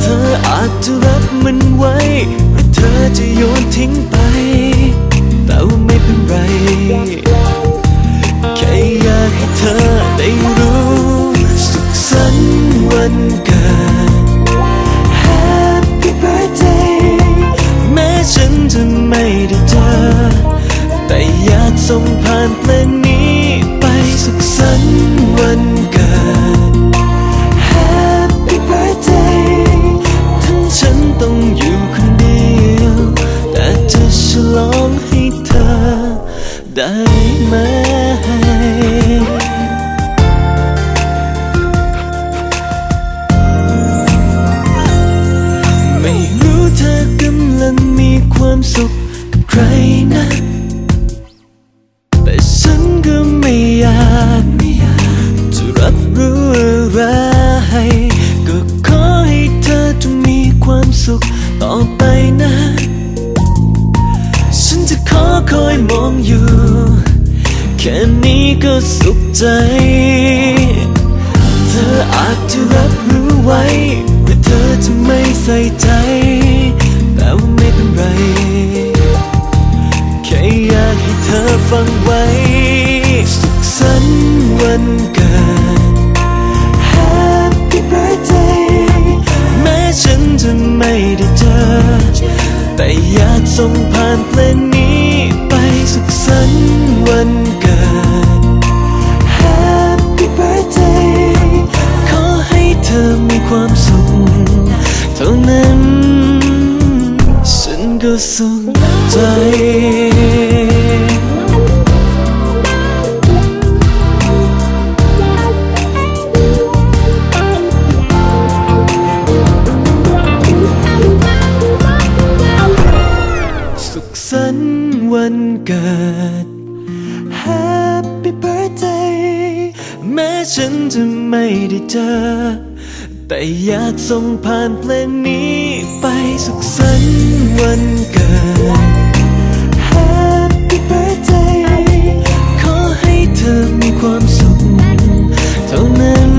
เธออาจจะรับมันไว้ หรือเธอจะโยนทิ้งไป แต่ว่าไม่เป็นไร แค่อยากให้เธอได้รู้ สุขสันต์วัน กับใครนะ แต่ฉันก็ไม่อยากไม่อยากจะรับรู้อะไร ก็ขอให้เธอจงมีความสุขต่อไปนะ ฉันจะขอคอยมองอยู่ แค่นี้ก็สุขใจ เธออาจจะรับรู้ไว้ว่าเธอจะไม่ใส่ใจ ธอฟังไว้ สุขสันต์วันเกิด Happy birthday แม้ฉันจะไม่ได้เจอ แต่อยากส่งผ่านเพลงนี้ไปสุขสันต์วันเกิด Happy birthday ขอให้เธอมีความสุขเท่านั้น ฉันก็สุขใจ สุขสันต์วันเกิด Happy birthday แม้ฉันจะไม่ได้เจอ แต่อยากส่งผ่านเพลงนี้ไปสุขสันต์วันเกิด Happy birthday ขอให้เธอมีความสุข เท่านั้น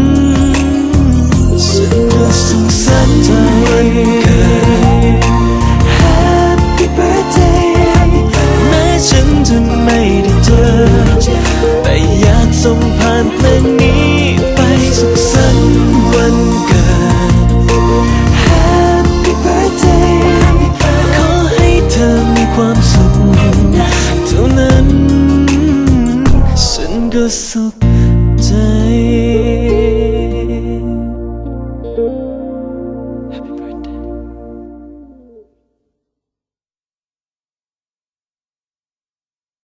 เท่